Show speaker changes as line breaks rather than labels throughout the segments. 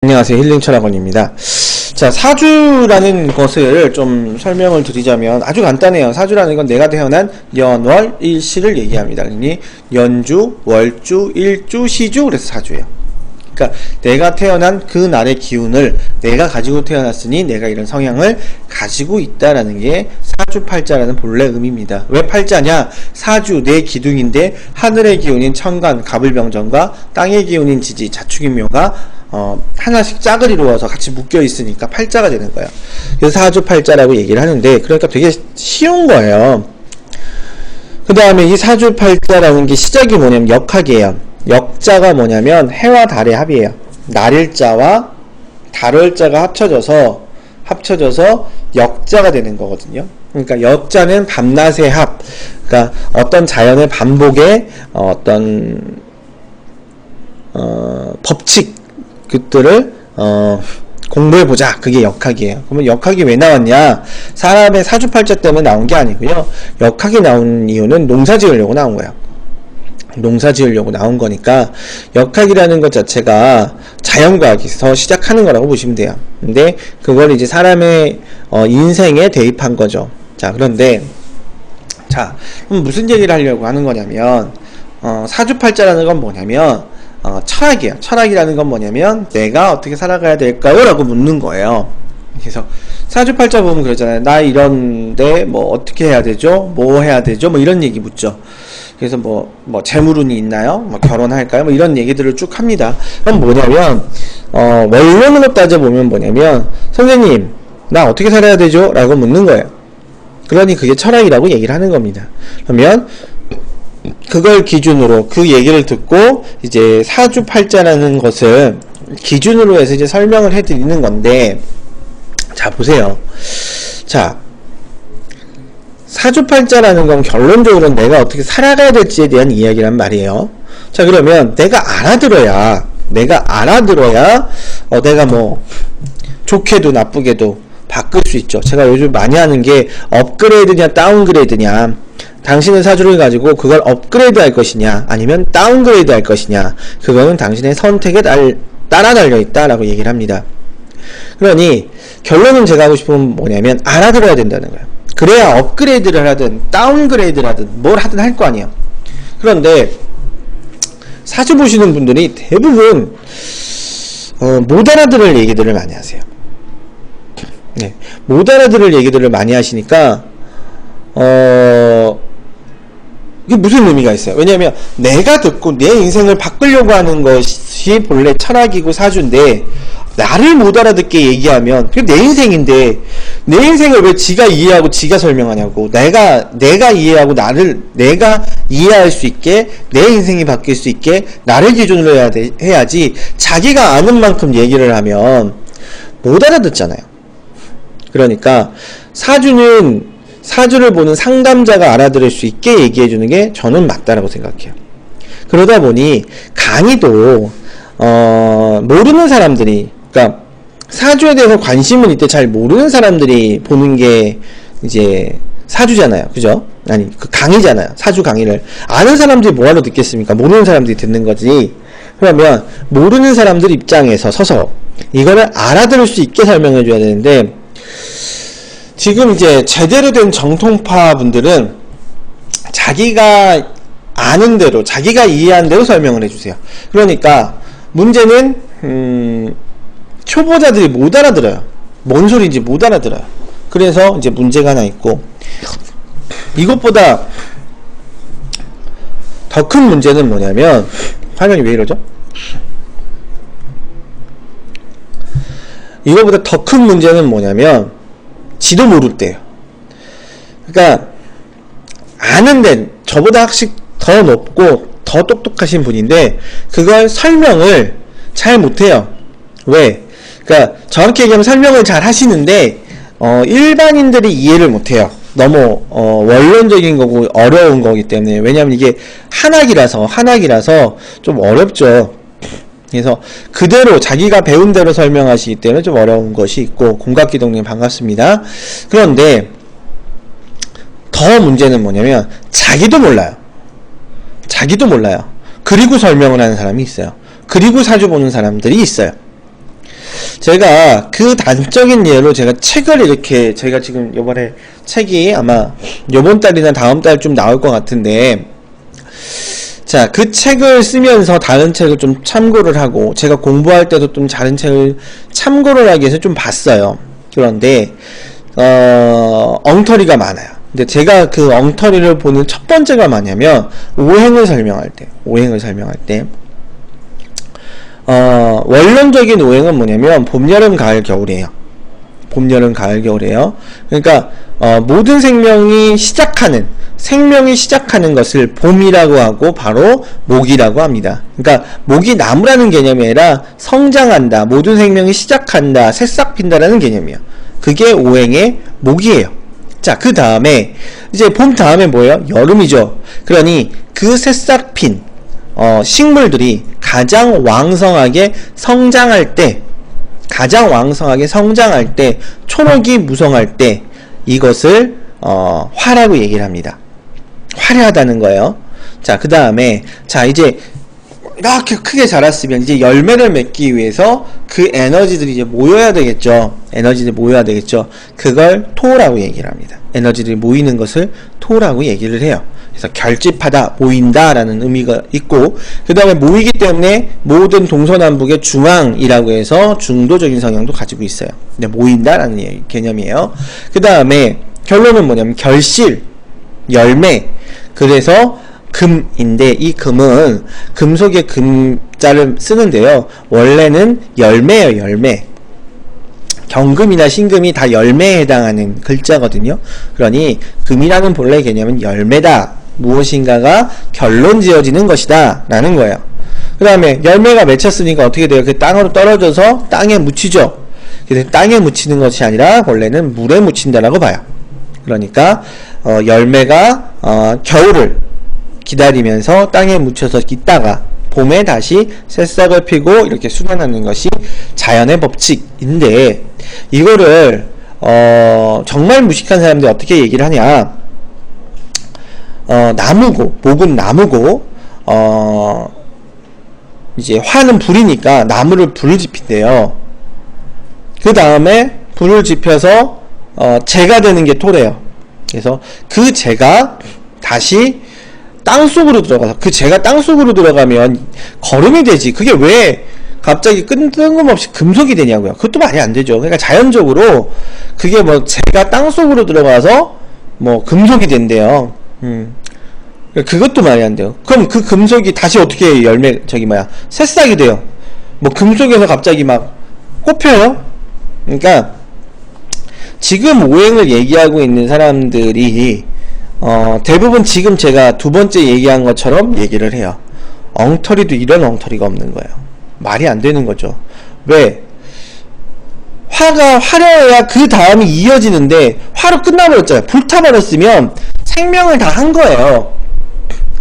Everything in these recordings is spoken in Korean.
안녕하세요. 힐링 철학원입니다. 자, 사주라는 것을 좀 설명을 드리자면 아주 간단해요. 사주라는 건 내가 태어난 연 월 일시를 얘기합니다. 그러니 연주, 월주, 일주, 시주 그래서 사주예요. 그러니까 내가 태어난 그 날의 기운을 내가 가지고 태어났으니 내가 이런 성향을 가지고 있다라는 게 사주팔자라는 본래 의미입니다. 왜 팔자냐? 사주 내 기둥인데 하늘의 기운인 천간, 가불병정과 땅의 기운인 지지, 자축인묘가 어, 하나씩 짝을 이루어서 같이 묶여 있으니까 팔자가 되는 거예요. 그래서 사주팔자라고 얘기를 하는데 그러니까 되게 쉬운 거예요. 그 다음에 이 사주팔자라는 게 시작이 뭐냐면 역학이에요. 역자가 뭐냐면 해와 달의 합이에요. 날일자와 달월자가 합쳐져서 합쳐져서 역자가 되는 거거든요. 그러니까 역자는 밤낮의 합. 그러니까 어떤 자연의 반복의 어떤 어, 법칙 그들을 어, 공부해 보자. 그게 역학이에요. 그러면 역학이 왜 나왔냐? 사람의 사주팔자 때문에 나온 게 아니고요. 역학이 나온 이유는 농사 지으려고 나온 거예요. 농사 지으려고 나온 거니까 역학이라는 것 자체가 자연과학에서 시작하는 거라고 보시면 돼요. 근데 그걸 이제 사람의 어, 인생에 대입한 거죠. 자, 그런데 자, 무슨 얘기를 하려고 하는 거냐면 어, 사주팔자라는 건 뭐냐면 어, 철학이에요. 철학이라는 건 뭐냐면 내가 어떻게 살아가야 될까요? 라고 묻는 거예요. 그래서 사주팔자 보면 그러잖아요. 나 이런데 뭐 어떻게 해야 되죠? 뭐 해야 되죠? 뭐 이런 얘기 묻죠. 그래서 뭐, 뭐, 재물운이 있나요? 뭐, 결혼할까요? 뭐, 이런 얘기들을 쭉 합니다. 그럼 뭐냐면, 어, 원론으로 따져보면 뭐냐면, 선생님, 나 어떻게 살아야 되죠? 라고 묻는 거예요. 그러니 그게 철학이라고 얘기를 하는 겁니다. 그러면, 그걸 기준으로 그 얘기를 듣고 이제 사주팔자라는 것을 기준으로 해서 이제 설명을 해드리는 건데 자 보세요. 자 사주팔자라는 건 결론적으로 내가 어떻게 살아가야 될지에 대한 이야기란 말이에요. 자 그러면 내가 알아들어야 내가 알아들어야 어 내가 뭐 좋게도 나쁘게도 바꿀 수 있죠. 제가 요즘 많이 하는 게 업그레이드냐 다운그레이드냐 당신의 사주를 가지고 그걸 업그레이드 할 것이냐 아니면 다운그레이드 할 것이냐 그거는 당신의 선택에 달, 따라 달려있다 라고 얘기를 합니다. 그러니 결론은 제가 하고 싶은 건 뭐냐면 알아들어야 된다는 거예요. 그래야 업그레이드를 하든 다운그레이드를 하든 뭘 하든 할 거 아니에요. 그런데 사주 보시는 분들이 대부분 어, 못 알아들을 얘기들을 많이 하세요. 네, 못 알아들을 얘기들을 많이 하시니까 어 이게 무슨 의미가 있어요? 왜냐하면 내가 듣고 내 인생을 바꾸려고 하는 것이 본래 철학이고 사주인데 나를 못 알아듣게 얘기하면 그게 내 인생인데 내 인생을 왜 지가 이해하고 지가 설명하냐고 내가 내가 이해하고 나를 내가 이해할 수 있게 내 인생이 바뀔 수 있게 나를 기준으로 해야 돼, 해야지 자기가 아는 만큼 얘기를 하면 못 알아듣잖아요. 그러니까 사주는 사주를 보는 상담자가 알아들을 수 있게 얘기해 주는 게 저는 맞다라고 생각해요. 그러다 보니 강의도 어, 모르는 사람들이 그러니까 사주에 대해서 관심은 이때 잘 모르는 사람들이 보는 게 이제 사주잖아요. 그죠? 아니, 그 강의잖아요. 사주 강의를. 아는 사람들이 뭐하러 듣겠습니까? 모르는 사람들이 듣는 거지. 그러면 모르는 사람들 입장에서 서서 이거를 알아들을 수 있게 설명해 줘야 되는데 지금 이제 제대로 된 정통파 분들은 자기가 아는 대로 자기가 이해한 대로 설명을 해주세요. 그러니까 문제는 음, 초보자들이 못 알아들어요. 뭔 소리인지 못 알아들어요. 그래서 이제 문제가 하나 있고 이것보다 더 큰 문제는 뭐냐면 화면이 왜 이러죠? 이거보다 더 큰 문제는 뭐냐면 지도 모를 때요. 그러니까 아는데 저보다 학식 더 높고 더 똑똑하신 분인데 그걸 설명을 잘 못해요. 왜? 그러니까 정확히 얘기하면 설명을 잘 하시는데 어, 일반인들이 이해를 못해요. 너무 어, 원론적인 거고 어려운 거기 때문에 왜냐하면 이게 한학이라서 한학이라서 좀 어렵죠. 그래서 그대로 자기가 배운 대로 설명하시기 때문에 좀 어려운 것이 있고 공각기동님 반갑습니다. 그런데 더 문제는 뭐냐면 자기도 몰라요. 자기도 몰라요. 그리고 설명을 하는 사람이 있어요. 그리고 사주 보는 사람들이 있어요. 제가 그 단적인 예로 제가 책을 이렇게 제가 지금 요번에 책이 아마 요번 달이나 다음 달좀 나올 것 같은데 자, 그 책을 쓰면서 다른 책을 좀 참고를 하고, 제가 공부할 때도 좀 다른 책을 참고를 하기 위해서 좀 봤어요. 그런데, 어, 엉터리가 많아요. 근데 제가 그 엉터리를 보는 첫 번째가 뭐냐면, 오행을 설명할 때, 오행을 설명할 때, 어, 원론적인 오행은 뭐냐면, 봄, 여름, 가을, 겨울이에요. 봄, 여름, 가을, 겨울이에요. 그러니까, 어, 모든 생명이 시작하는, 생명이 시작하는 것을 봄이라고 하고 바로 목이라고 합니다. 그러니까 목이 나무라는 개념이 아니라 성장한다, 모든 생명이 시작한다, 새싹 핀다라는 개념이에요. 그게 오행의 목이에요. 자, 그 다음에 이제 봄 다음에 뭐예요? 여름이죠. 그러니 그 새싹 핀 어, 식물들이 가장 왕성하게 성장할 때, 가장 왕성하게 성장할 때, 초록이 무성할 때 이것을 어, 화라고 얘기를 합니다. 화려하다는 거예요. 자, 그 다음에, 자, 이제, 이렇게 크게 자랐으면 이제 열매를 맺기 위해서 그 에너지들이 이제 모여야 되겠죠. 에너지들이 모여야 되겠죠. 그걸 토라고 얘기를 합니다. 에너지들이 모이는 것을 토라고 얘기를 해요. 그래서 결집하다, 모인다라는 의미가 있고, 그 다음에 모이기 때문에 모든 동서남북의 중앙이라고 해서 중도적인 성향도 가지고 있어요. 근데 모인다라는 개념이에요. 그 다음에 결론은 뭐냐면 결실, 열매, 그래서 금인데 이 금은 금속의 금자를 쓰는데요. 원래는 열매예요, 열매. 경금이나 신금이 다 열매에 해당하는 글자거든요. 그러니 금이라는 본래 개념은 열매다. 무엇인가가 결론 지어지는 것이다. 라는 거예요. 그 다음에 열매가 맺혔으니까 어떻게 돼요? 그 땅으로 떨어져서 땅에 묻히죠. 그래서 땅에 묻히는 것이 아니라 원래는 물에 묻힌다라고 봐요. 그러니까 어, 열매가 어, 겨울을 기다리면서 땅에 묻혀서 있다가 봄에 다시 새싹을 피고 이렇게 수련하는 것이 자연의 법칙인데 이거를 어, 정말 무식한 사람들이 어떻게 얘기를 하냐? 어, 나무고 목은 나무고 어, 이제 화는 불이니까 나무를 불을 지핀대요. 그 다음에 불을 지펴서 어, 재가 되는 게 토래요. 그래서 그 재가 다시 땅 속으로 들어가서 그 재가 땅 속으로 들어가면 거름이 되지. 그게 왜 갑자기 뜬금없이 금속이 되냐고요. 그것도 말이 안 되죠. 그러니까 자연적으로 그게 뭐 재가 땅 속으로 들어가서 뭐 금속이 된대요. 음. 그것도 말이 안 돼요. 그럼 그 금속이 다시 어떻게 열매 저기 뭐야 새싹이 돼요. 뭐 금속에서 갑자기 막 꼽혀요. 그러니까 지금 오행을 얘기하고 있는 사람들이 어, 대부분 지금 제가 두 번째 얘기한 것처럼 얘기를 해요. 엉터리도 이런 엉터리가 없는 거예요. 말이 안 되는 거죠. 왜? 화가 화려해야 그 다음이 이어지는데 화로 끝나버렸잖아요. 불타버렸으면 생명을 다 한 거예요.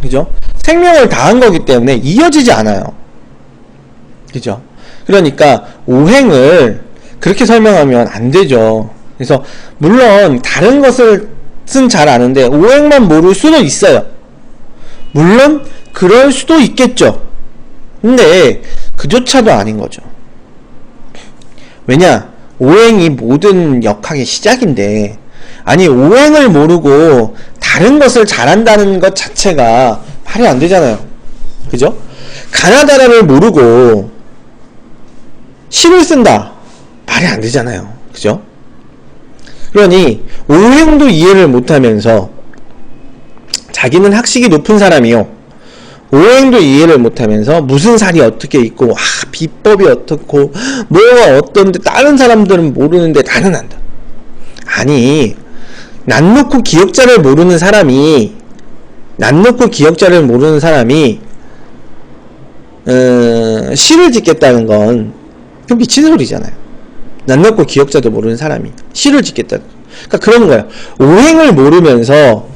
그죠? 생명을 다 한 거기 때문에 이어지지 않아요. 그죠? 그러니까 오행을 그렇게 설명하면 안 되죠. 그래서 물론 다른 것을 잘 아는데 오행만 모를 수도 있어요. 물론 그럴 수도 있겠죠. 근데 그조차도 아닌 거죠. 왜냐? 오행이 모든 역학의 시작인데 아니 오행을 모르고 다른 것을 잘한다는 것 자체가 말이 안 되잖아요. 그죠? 가나다라를 모르고 시를 쓴다. 말이 안 되잖아요. 그죠? 그러니 오행도 이해를 못하면서 자기는 학식이 높은 사람이요. 오행도 이해를 못하면서 무슨 살이 어떻게 있고 아 비법이 어떻고 뭐가 어떤데 다른 사람들은 모르는데 나는 안다. 아니 난 놓고 기억자를 모르는 사람이 난 놓고 기억자를 모르는 사람이 어, 시를 짓겠다는 건 미친 소리잖아요. 낯놓고 기억자도 모르는 사람이 시를 짓겠다. 그러니까 그런 거예요. 오행을 모르면서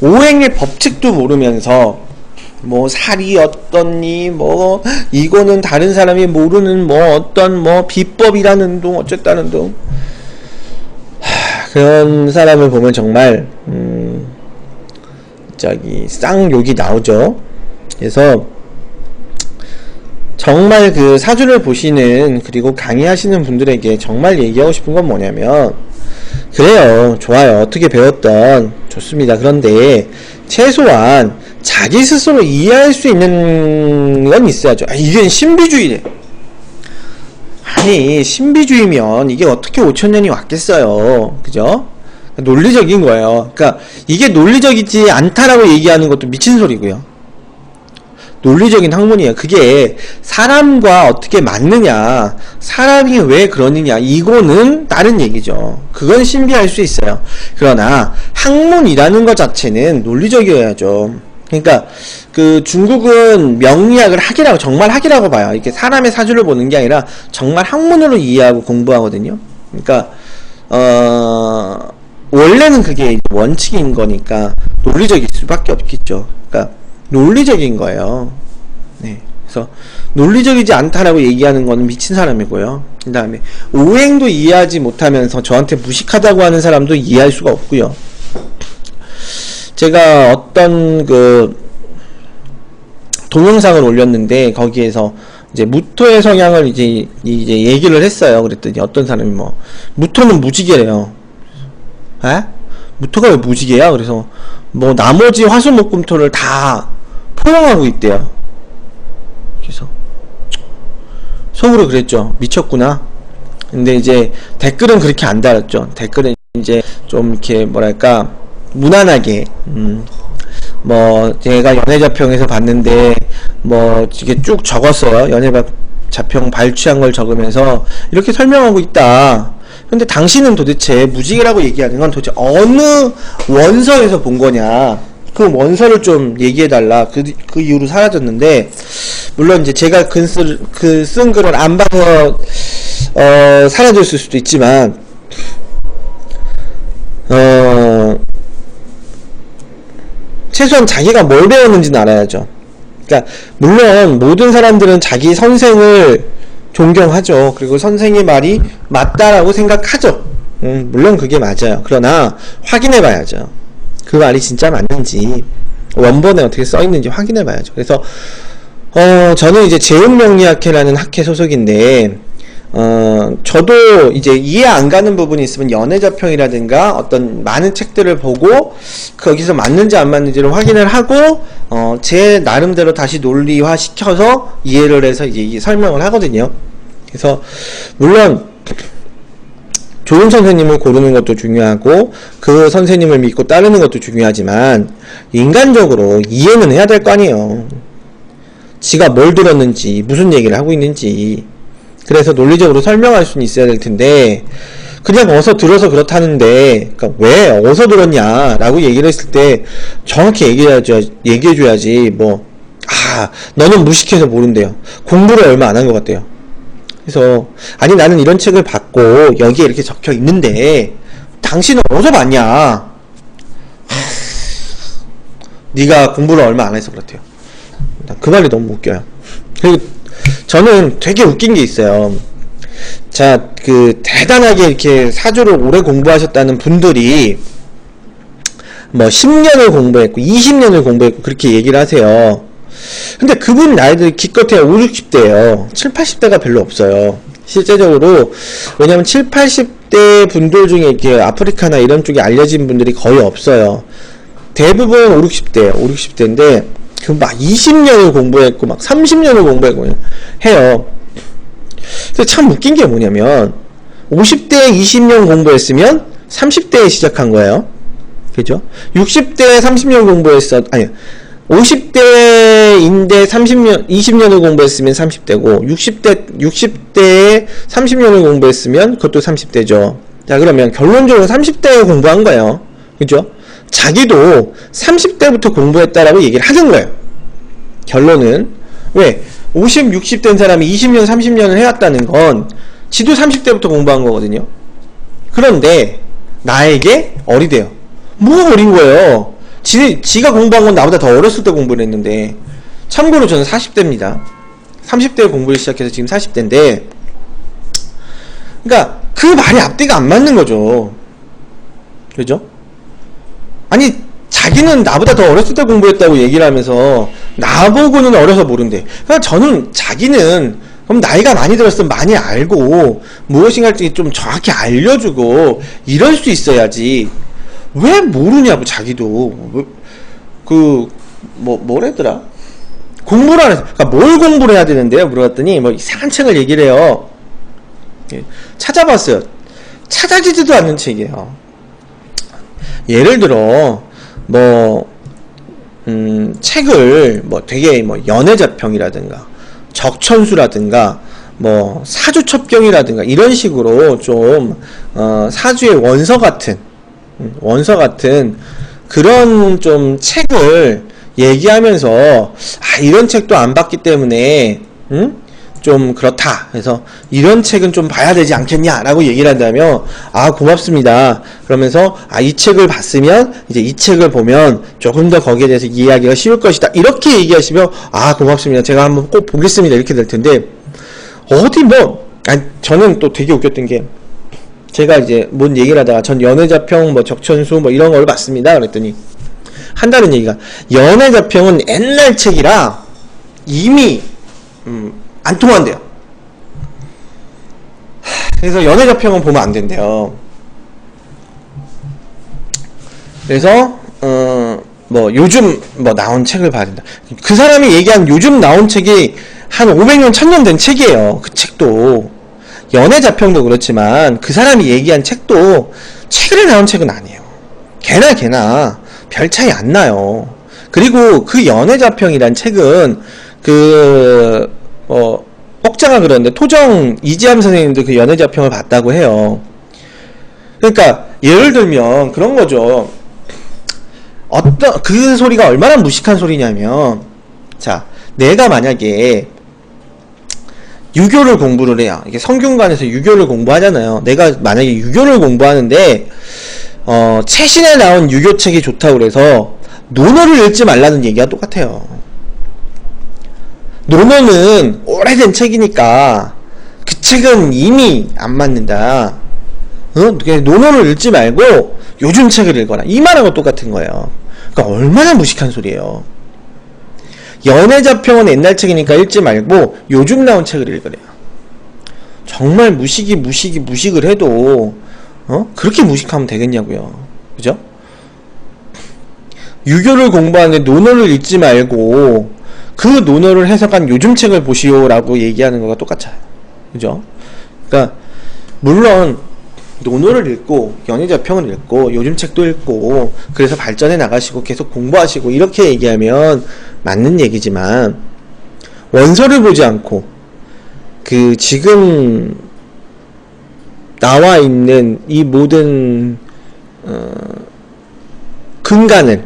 오행의 법칙도 모르면서 뭐 살이 어떻니 뭐 이거는 다른 사람이 모르는 뭐 어떤 뭐 비법이라는 둥 어쨌다는 둥 하, 그런 사람을 보면 정말 음 저기 쌍욕이 나오죠. 그래서 정말 그 사주를 보시는 그리고 강의하시는 분들에게 정말 얘기하고 싶은 건 뭐냐면 그래요. 좋아요. 어떻게 배웠던 좋습니다. 그런데 최소한 자기 스스로 이해할 수 있는 건 있어야죠. 아, 이게 신비주의래. 아니 신비주의면 이게 어떻게 5천년이 왔겠어요. 그죠? 논리적인 거예요. 그러니까 이게 논리적이지 않다라고 얘기하는 것도 미친 소리고요 논리적인 학문이에요. 그게 사람과 어떻게 맞느냐, 사람이 왜 그러느냐, 이거는 다른 얘기죠. 그건 신비할 수 있어요. 그러나 학문이라는 것 자체는 논리적이어야죠. 그러니까 그 중국은 명리학을 학이라고 정말 학이라고 봐요. 이렇게 사람의 사주를 보는 게 아니라 정말 학문으로 이해하고 공부하거든요. 그러니까 어 원래는 그게 원칙인 거니까 논리적일 수밖에 없겠죠. 그러니까 논리적인 거예요. 네. 그래서 논리적이지 않다라고 얘기하는 거는 미친 사람이고요. 그 다음에 오행도 이해하지 못하면서 저한테 무식하다고 하는 사람도 이해할 수가 없고요. 제가 어떤 그 동영상을 올렸는데 거기에서 이제 무토의 성향을 이제 이제 얘기를 했어요. 그랬더니 어떤 사람이 뭐 무토는 무지개래요. 에? 무토가 왜 무지개야? 그래서 뭐 나머지 화수목금토를 다 포용하고 있대요. 그래서 속으로 그랬죠. 미쳤구나. 근데 이제 댓글은 그렇게 안 달았죠. 댓글은 이제 좀 이렇게 뭐랄까 무난하게 음, 뭐 제가 연애자평에서 봤는데 뭐 이게 쭉 적었어요. 연애자평 발췌한 걸 적으면서 이렇게 설명하고 있다. 근데 당신은 도대체 무지개라고 얘기하는 건 도대체 어느 원서에서 본 거냐? 그 원서를 좀 얘기해달라. 그, 그 이후로 사라졌는데, 물론 이제 제가 글 쓴, 그쓴 글을 안 봐서, 어, 사라졌을 수도 있지만, 어, 최소한 자기가 뭘 배웠는지는 알아야죠. 그러니까, 물론 모든 사람들은 자기 선생을 존경하죠. 그리고 선생의 말이 맞다라고 생각하죠. 음, 물론 그게 맞아요. 그러나 확인해 봐야죠. 그 말이 진짜 맞는지 원본에 어떻게 써 있는지 확인해 봐야죠. 그래서 어 저는 이제 제음명리학회라는 학회 소속인데 어 저도 이제 이해 안 가는 부분이 있으면 연애자평이라든가 어떤 많은 책들을 보고 거기서 맞는지 안 맞는지를 확인을 하고 어 제 나름대로 다시 논리화 시켜서 이해를 해서 이제 설명을 하거든요. 그래서 물론 좋은 선생님을 고르는 것도 중요하고 그 선생님을 믿고 따르는 것도 중요하지만 인간적으로 이해는 해야 될 거 아니에요. 지가 뭘 들었는지 무슨 얘기를 하고 있는지. 그래서 논리적으로 설명할 수는 있어야 될 텐데 그냥 어서 들어서 그렇다는데 그러니까 왜 어서 들었냐 라고 얘기를 했을 때 정확히 얘기해줘야지, 얘기해줘야지 뭐 아 너는 무식해서 모른대요. 공부를 얼마 안 한 것 같대요 그래서 아니 나는 이런 책을 받고 여기에 이렇게 적혀 있는데 당신은 어디서 봤냐? 네가 공부를 얼마 안 해서 그렇대요. 그 말이 너무 웃겨요. 그리고 저는 되게 웃긴 게 있어요. 자, 그 대단하게 이렇게 사주를 오래 공부하셨다는 분들이 뭐 10년을 공부했고 20년을 공부했고 그렇게 얘기를 하세요. 근데 그분 나이들이 기껏해야 5, 60대예요. 7, 80대가 별로 없어요. 실제적으로 왜냐면 7, 80대 분들 중에 이렇게 아프리카나 이런 쪽에 알려진 분들이 거의 없어요. 대부분 5, 60대예요. 5, 60대인데 그 막 20년을 공부했고 막 30년을 공부했고 해요. 근데 참 웃긴 게 뭐냐면 50대에 20년 공부했으면 30대에 시작한 거예요. 그죠? 60대에 30년 공부했어. 아니 50대인데 30년, 20년을 공부했으면 30대고, 60대, 60대에 30년을 공부했으면 그것도 30대죠. 자, 그러면 결론적으로 30대에 공부한 거예요. 그죠? 자기도 30대부터 공부했다라고 얘기를 하는 거예요. 결론은. 왜? 50, 60된 사람이 20년, 30년을 해왔다는 건 지도 30대부터 공부한 거거든요. 그런데 나에게 어리대요. 뭐가 어린 거예요? 지, 지가 공부한 건 나보다 더 어렸을 때 공부를 했는데 참고로 저는 40대입니다 30대 공부를 시작해서 지금 40대인데 그러니까 그 말이 앞뒤가 안 맞는 거죠 그죠? 아니 자기는 나보다 더 어렸을 때 공부했다고 얘기를 하면서 나보고는 어려서 모른대. 그러니까 저는 자기는 그럼 나이가 많이 들었으면 많이 알고 무엇인가 좀 정확히 알려주고 이럴 수 있어야지 왜 모르냐고 자기도. 그 뭐 뭐랬더라? 공부를 안 해서 그러니까 뭘 공부를 해야 되는데요? 물어봤더니 뭐 이상한 책을 얘기를 해요. 예, 찾아봤어요. 찾아지지도 않는 책이에요. 예를 들어 뭐 음, 책을 뭐 되게 뭐 연애자평이라든가 적천수라든가 뭐 사주첩경이라든가 이런 식으로 좀 어, 사주의 원서 같은 음, 원서 같은 그런 좀 책을 얘기하면서 아 이런 책도 안 봤기 때문에 음? 좀 그렇다. 그래서 이런 책은 좀 봐야 되지 않겠냐라고 얘기를 한다면 아 고맙습니다. 그러면서 아 이 책을 봤으면 이제 이 책을 보면 조금 더 거기에 대해서 이해하기가 쉬울 것이다. 이렇게 얘기하시면 아 고맙습니다. 제가 한번 꼭 보겠습니다. 이렇게 될 텐데 어디 뭐 아니 저는 또 되게 웃겼던 게 제가 이제 뭔 얘기를 하다가 전 연애자평 뭐 적천수 뭐 이런 걸 봤습니다. 그랬더니 한다는 얘기가 연애자평은 옛날 책이라 이미 음, 안 통한대요. 그래서 연애자평은 보면 안 된대요. 그래서 어, 뭐 요즘 뭐 나온 책을 봐야 된다. 그 사람이 얘기한 요즘 나온 책이 한 500년, 1000년 된 책이에요. 그 책도. 연애 자평도 그렇지만 그 사람이 얘기한 책도 최근에 나온 책은 아니에요. 개나 개나 별 차이 안 나요. 그리고 그 연애 자평이란 책은 그 어, 혹자가 그러는데 토정 이지암 선생님도 그 연애 자평을 봤다고 해요. 그러니까 예를 들면 그런 거죠. 어떤 그 소리가 얼마나 무식한 소리냐면 자 내가 만약에 유교를 공부를 해요. 이게 성균관에서 유교를 공부하잖아요. 내가 만약에 유교를 공부하는데 어, 최신에 나온 유교 책이 좋다고 그래서 논어를 읽지 말라는 얘기가 똑같아요. 논어는 오래된 책이니까 그 책은 이미 안 맞는다. 어? 논어를 읽지 말고 요즘 책을 읽어라. 이 말하고 똑같은 거예요. 그러니까 얼마나 무식한 소리예요. 연애자평은 옛날 책이니까 읽지 말고 요즘 나온 책을 읽으래요. 정말 무식이 무식이 무식을 해도 어? 그렇게 무식하면 되겠냐고요. 그죠? 유교를 공부하는데 논어를 읽지 말고 그 논어를 해석한 요즘 책을 보시오라고 얘기하는 거가 똑같아요. 그죠? 그러니까 물론 논어를 읽고 연애자 평을 읽고 요즘 책도 읽고 그래서 발전해 나가시고 계속 공부하시고 이렇게 얘기하면 맞는 얘기지만 원서를 보지 않고 그 지금 나와 있는 이 모든 어, 근간을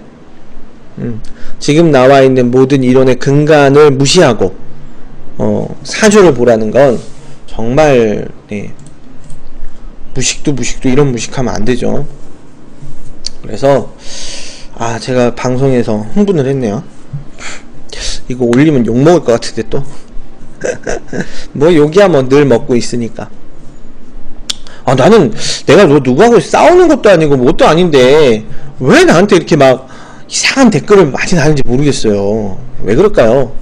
음, 지금 나와 있는 모든 이론의 근간을 무시하고 어, 사주를 보라는 건 정말 네, 무식도 무식도 이런 무식하면 안 되죠. 그래서 아 제가 방송에서 흥분을 했네요. 이거 올리면 욕 먹을 것 같은데 또. 뭐 욕이야 뭐 늘 먹고 있으니까. 아 나는 내가 너 누구하고 싸우는 것도 아니고 뭣도 아닌데 왜 나한테 이렇게 막 이상한 댓글을 많이 다는지 모르겠어요. 왜 그럴까요?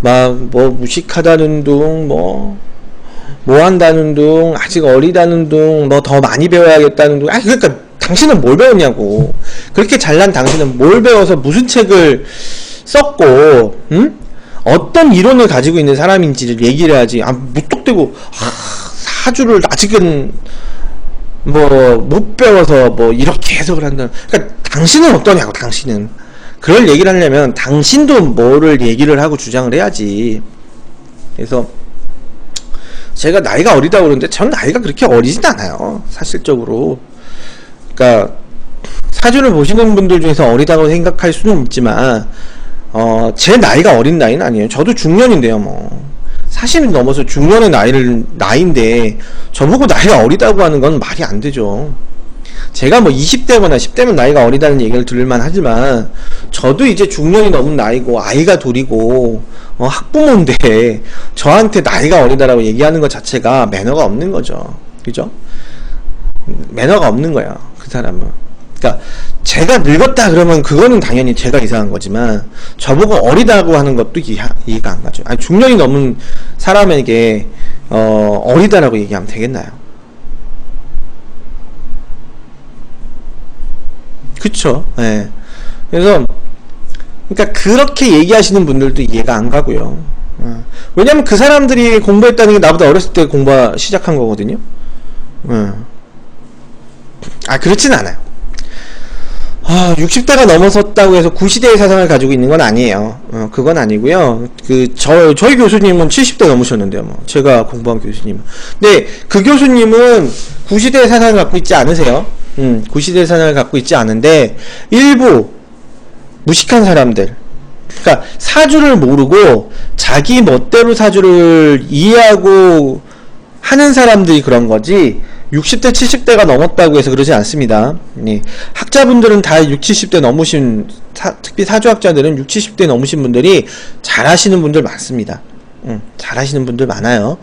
막 뭐 무식하다는 둥, 뭐, 뭐 한다는 둥, 아직 어리다는 둥, 뭐더 많이 배워야겠다는 둥. 아, 그러니까 당신은 뭘 배웠냐고. 그렇게 잘난 당신은 뭘 배워서 무슨 책을 썼고, 응? 어떤 이론을 가지고 있는 사람인지를 얘기를 해야지. 아, 무뚝대고, 아, 사주를 아직은 뭐 못 배워서 뭐 이렇게 해석을 한다. 그러니까 당신은 어떠냐고 당신은 그럴 얘기를 하려면 당신도 뭐를 얘기를 하고 주장을 해야지. 그래서 제가 나이가 어리다고 그러는데 전 나이가 그렇게 어리진 않아요. 사실적으로. 그러니까 사주를 보시는 분들 중에서 어리다고 생각할 수는 있지만 어, 제 나이가 어린 나이는 아니에요. 저도 중년인데요, 뭐. 사실은 넘어서 중년의 나이를, 나이인데, 저보고 나이가 어리다고 하는 건 말이 안 되죠. 제가 뭐 20대거나 10대면 나이가 어리다는 얘기를 들을만 하지만, 저도 이제 중년이 넘은 나이고, 아이가 둘이고, 어, 학부모인데, 저한테 나이가 어리다라고 얘기하는 것 자체가 매너가 없는 거죠. 그죠? 매너가 없는 거야, 그 사람은. 그러니까 제가 늙었다 그러면 그거는 당연히 제가 이상한 거지만 저보고 어리다고 하는 것도 이해, 이해가 안 가죠. 아니 중년이 넘은 사람에게 어, 어리다라고 얘기하면 되겠나요? 그쵸? 예. 네. 그래서 그러니까 그렇게 얘기하시는 분들도 이해가 안 가고요. 어. 왜냐면 그 사람들이 공부했다는 게 나보다 어렸을 때 공부 시작한 거거든요. 어. 아 그렇진 않아요. 아, 60대가 넘어섰다고 해서 구시대의 사상을 가지고 있는 건 아니에요. 어, 그건 아니고요. 그, 저, 저희 교수님은 70대 넘으셨는데요, 뭐. 제가 공부한 교수님은. 근데 그 교수님은 구시대의 사상을 갖고 있지 않으세요? 음, 구시대의 사상을 갖고 있지 않은데, 일부, 무식한 사람들. 그러니까 사주를 모르고 자기 멋대로 사주를 이해하고 하는 사람들이 그런 거지 60대 70대가 넘었다고 해서 그러지 않습니다. 예. 학자분들은 다 60, 70대 넘으신 사, 특히 사주학자들은 60, 70대 넘으신 분들이 잘하시는 분들 많습니다. 음, 잘하시는 분들 많아요.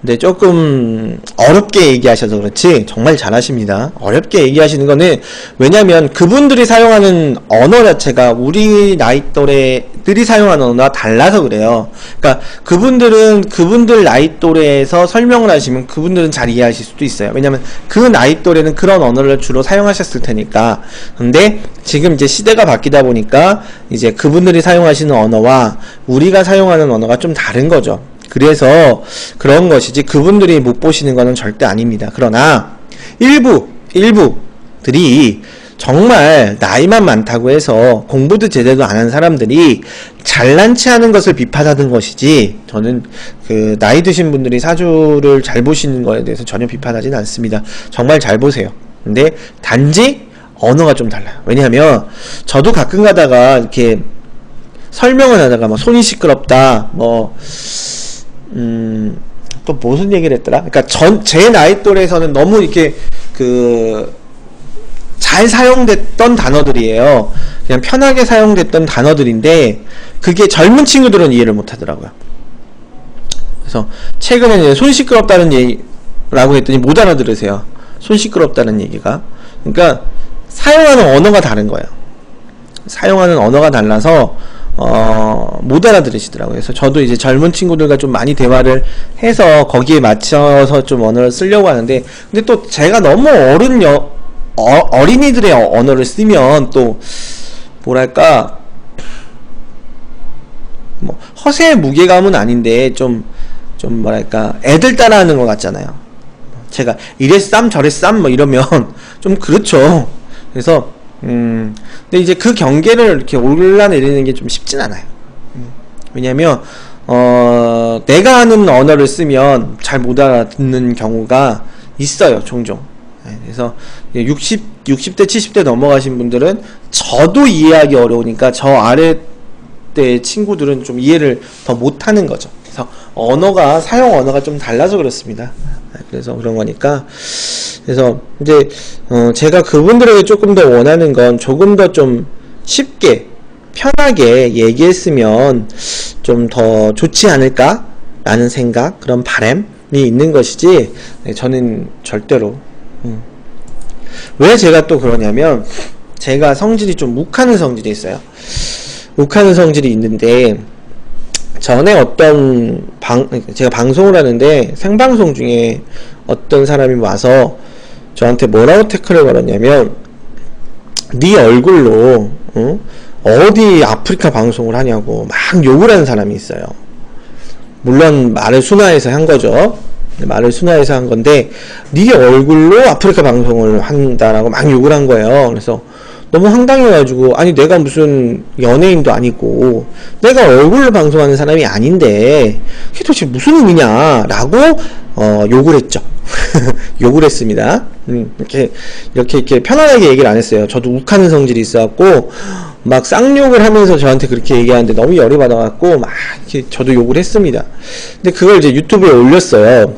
근데 조금 어렵게 얘기하셔서 그렇지 정말 잘하십니다. 어렵게 얘기하시는 거는 왜냐면 그분들이 사용하는 언어 자체가 우리 나이 또래들이 사용하는 언어와 달라서 그래요. 그러니까 그분들은 그분들 나이 또래에서 설명을 하시면 그분들은 잘 이해하실 수도 있어요. 왜냐면 그 나이 또래는 그런 언어를 주로 사용하셨을 테니까. 근데 지금 이제 시대가 바뀌다 보니까 이제 그분들이 사용하시는 언어와 우리가 사용하는 언어가 좀 다른 거죠. 그래서 그런 것이지 그분들이 못 보시는 것은 절대 아닙니다. 그러나 일부 일부들이 정말 나이만 많다고 해서 공부도 제대로 안 한 사람들이 잘난 체 하는 것을 비판하는 것이지 저는 그 나이 드신 분들이 사주를 잘 보시는 것에 대해서 전혀 비판하진 않습니다. 정말 잘 보세요. 근데 단지 언어가 좀 달라요. 왜냐하면 저도 가끔 가다가 이렇게 설명을 하다가 뭐 손이 시끄럽다 뭐 음, 또 무슨 얘기를 했더라? 그러니까 전, 제 나이 또래에서는 너무 이렇게 그, 잘 사용됐던 단어들이에요. 그냥 편하게 사용됐던 단어들인데, 그게 젊은 친구들은 이해를 못 하더라고요. 그래서, 최근에 손 시끄럽다는 얘기라고 했더니 못 알아들으세요. 손 시끄럽다는 얘기가. 그러니까, 사용하는 언어가 다른 거예요. 사용하는 언어가 달라서, 어, 못 알아들으시더라고요. 그래서 저도 이제 젊은 친구들과 좀 많이 대화를 해서 거기에 맞춰서 좀 언어를 쓰려고 하는데, 근데 또 제가 너무 어른 여, 어, 린이들의 언어를 쓰면 또, 뭐랄까, 뭐, 허세 무게감은 아닌데, 좀, 좀 뭐랄까, 애들 따라하는 것 같잖아요. 제가 이래 쌈 저래 쌈 뭐 이러면 좀 그렇죠. 그래서 음, 근데 이제 그 경계를 이렇게 올라내리는 게 좀 쉽진 않아요. 음, 왜냐면, 어, 내가 하는 언어를 쓰면 잘 못 알아듣는 경우가 있어요, 종종. 네, 그래서 60, 60대, 70대 넘어가신 분들은 저도 이해하기 어려우니까 저 아래 때 친구들은 좀 이해를 더 못하는 거죠. 그래서 언어가, 사용 언어가 좀 달라서 그렇습니다. 네, 그래서 그런 거니까. 그래서 이제 어 제가 그분들에게 조금 더 원하는 건 조금 더 좀 쉽게 편하게 얘기했으면 좀 더 좋지 않을까 라는 생각 그런 바램이 있는 것이지 네, 저는 절대로 음. 왜 제가 또 그러냐면 제가 성질이 좀 욱하는 성질이 있어요 욱하는 성질이 있는데 전에 어떤 방 제가 방송을 하는데 생방송 중에 어떤 사람이 와서 저한테 뭐라고 태클을 걸었냐면 네 얼굴로 어? 어디 아프리카 방송을 하냐고 막 욕을 하는 사람이 있어요. 물론 말을 순화해서 한 거죠. 말을 순화해서 한 건데 네 얼굴로 아프리카 방송을 한다라고 막 욕을 한 거예요. 그래서 너무 황당해가지고 아니 내가 무슨 연예인도 아니고 내가 얼굴로 방송하는 사람이 아닌데 그게 도대체 무슨 의미냐라고 어, 욕을 했죠. 욕을 했습니다. 음, 이렇게 이렇게 이렇게 편안하게 얘기를 안 했어요. 저도 욱하는 성질이 있어갖고 막 쌍욕을 하면서 저한테 그렇게 얘기하는데 너무 열이 받아갖고 막 이렇게 저도 욕을 했습니다. 근데 그걸 이제 유튜브에 올렸어요.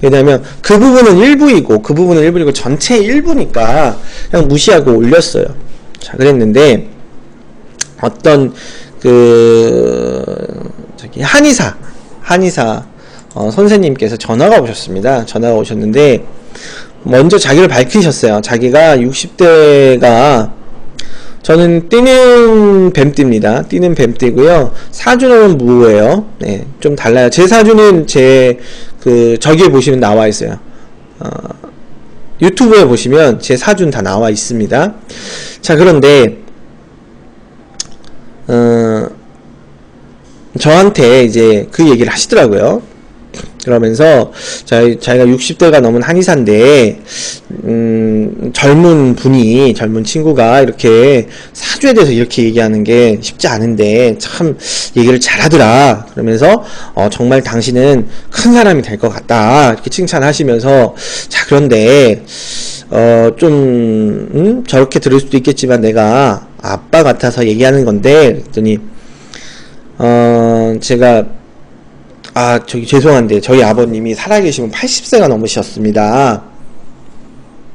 왜냐면 그 부분은 일부이고 그 부분은 일부이고 전체 일부니까 그냥 무시하고 올렸어요. 자 그랬는데 어떤 그 저기 한의사 한의사 어, 선생님께서 전화가 오셨습니다. 전화가 오셨는데 먼저 자기를 밝히셨어요. 자기가 60대가 저는 뛰는 뱀띠입니다. 뛰는 뱀띠고요. 사주는 무예요. 네, 좀 달라요. 제 사주는 제 그 저기에 보시면 나와 있어요. 어, 유튜브에 보시면 제 사주는 다 나와 있습니다. 자, 그런데 어, 저한테 이제 그 얘기를 하시더라고요. 그러면서 자기, 자기가 60대가 넘은 한의사인데 음, 젊은 분이 젊은 친구가 이렇게 사주에 대해서 이렇게 얘기하는 게 쉽지 않은데 참 얘기를 잘하더라. 그러면서 어, 정말 당신은 큰 사람이 될 것 같다. 이렇게 칭찬하시면서 자 그런데 어, 좀 음, 저렇게 들을 수도 있겠지만 내가 아빠 같아서 얘기하는 건데 그랬더니 어, 제가 아, 저기 죄송한데 저희 아버님이 살아계시면 80세가 넘으셨습니다.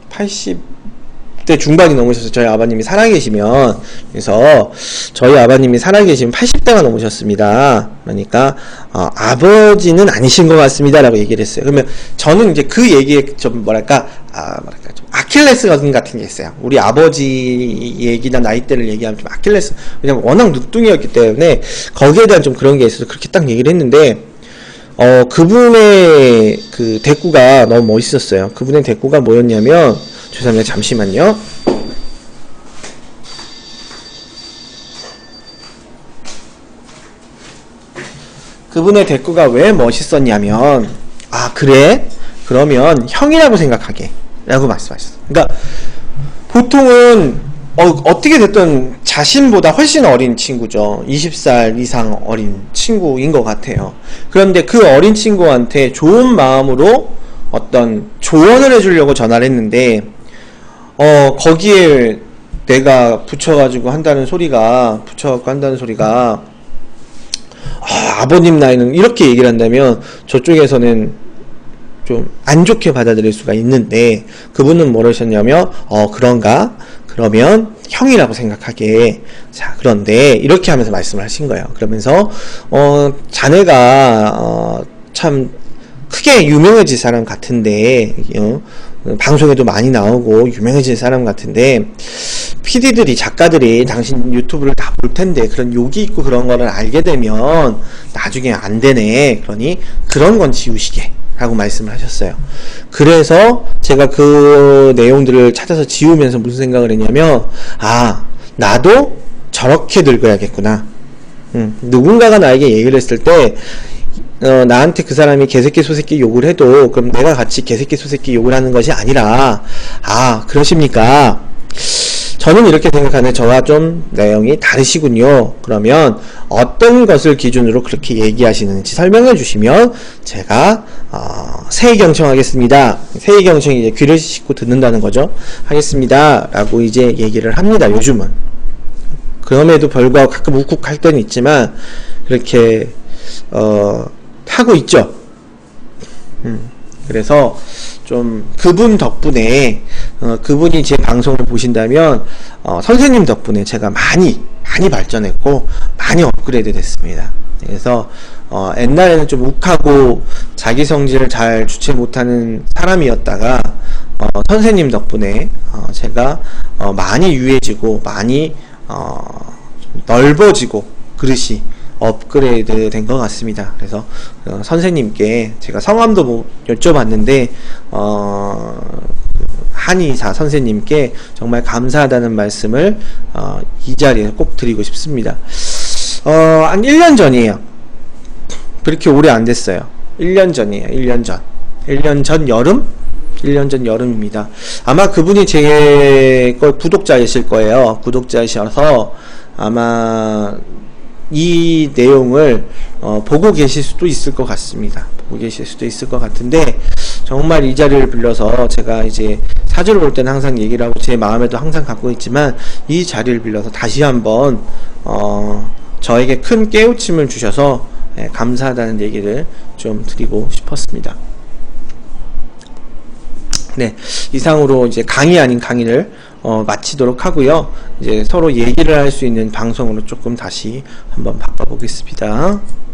80대 중반이 넘으셔서 저희 아버님이 살아계시면 그래서 저희 아버님이 살아계시면 80대가 넘으셨습니다. 그러니까 어, 아버지는 아니신 것 같습니다라고 얘기를 했어요. 그러면 저는 이제 그 얘기에 좀 뭐랄까 아 뭐랄까 좀 아킬레스 건 같은 게 있어요. 우리 아버지 얘기나 나이대를 얘기하면 좀 아킬레스 왜냐면 워낙 눈뚱이였기 때문에 거기에 대한 좀 그런 게 있어서 그렇게 딱 얘기를 했는데 어, 그분의 그 대꾸가 너무 멋있었어요. 그분의 대꾸가 뭐였냐면, 죄송합니다. 잠시만요. 그분의 대꾸가 왜 멋있었냐면, 아, 그래? 그러면 형이라고 생각하게. 라고 말씀하셨어요. 그러니까, 보통은, 어, 떻게 됐든 자신보다 훨씬 어린 친구죠. 20살 이상 어린 친구인 것 같아요. 그런데 그 어린 친구한테 좋은 마음으로 어떤 조언을 해주려고 전화를 했는데, 어, 거기에 내가 붙여가지고 한다는 소리가, 붙여갖고 한다는 소리가, 아, 아버님 나이는 이렇게 얘기를 한다면 저쪽에서는 좀안 좋게 받아들일 수가 있는데 그분은 뭐라셨냐면 어 그런가 그러면 형이라고 생각하게. 자 그런데 이렇게 하면서 말씀을 하신 거예요. 그러면서 어 자네가 어 참 크게 유명해질 사람 같은데 어, 방송에도 많이 나오고 유명해질 사람 같은데 PD들이 작가들이 당신 유튜브를 다 볼 텐데 그런 욕이 있고 그런 거를 알게 되면 나중에 안 되네. 그러니 그런 건 지우시게 라고 말씀을 하셨어요. 그래서 제가 그 내용들을 찾아서 지우면서 무슨 생각을 했냐면, 아, 나도 저렇게 늙어야겠구나. 음, 누군가가 나에게 얘기를 했을 때, 어, 나한테 그 사람이 개새끼 소새끼 욕을 해도, 그럼 내가 같이 개새끼 소새끼 욕을 하는 것이 아니라, 아, 그러십니까? 저는 이렇게 생각하는데 저와 좀 내용이 다르시군요. 그러면 어떤 것을 기준으로 그렇게 얘기하시는지 설명해 주시면 제가 어, 세의 경청하겠습니다. 세의 경청이 이제 귀를 씻고 듣는다는 거죠. 하겠습니다. 라고 이제 얘기를 합니다. 요즘은. 그럼에도 불구하고 가끔 욱욱할 때는 있지만 그렇게 어, 하고 있죠. 음, 그래서 좀 그분 덕분에 어, 그분이 제 방송을 보신다면 어, 선생님 덕분에 제가 많이 많이 발전했고 많이 업그레이드 됐습니다. 그래서 어, 옛날에는 좀 욱하고 자기 성질을 잘 주체 못하는 사람이었다가 어, 선생님 덕분에 어, 제가 어, 많이 유해지고 많이 넓어지고 그릇이 업그레이드 된 것 같습니다. 그래서 어, 선생님께 제가 성함도 뭐 여쭤봤는데 어, 한의사 선생님께 정말 감사하다는 말씀을 어, 이 자리에 꼭 드리고 싶습니다. 어, 한 1년 전이에요. 그렇게 오래 안 됐어요. 1년 전이에요. 1년 전. 1년 전 여름? 1년 전 여름입니다. 아마 그분이 제 구독자이실 거예요. 구독자이셔서 아마 이 내용을 어, 보고 계실 수도 있을 것 같습니다. 보고 계실 수도 있을 것 같은데 정말 이 자리를 빌려서 제가 이제 사주를 볼 때는 항상 얘기를 하고 제 마음에도 항상 갖고 있지만 이 자리를 빌려서 다시 한번 어, 저에게 큰 깨우침을 주셔서 예, 감사하다는 얘기를 좀 드리고 싶었습니다. 네, 이상으로 이제 강의 아닌 강의를 어, 마치도록 하고요. 이제 서로 얘기를 할 수 있는 방송으로 조금 다시 한번 바꿔보겠습니다.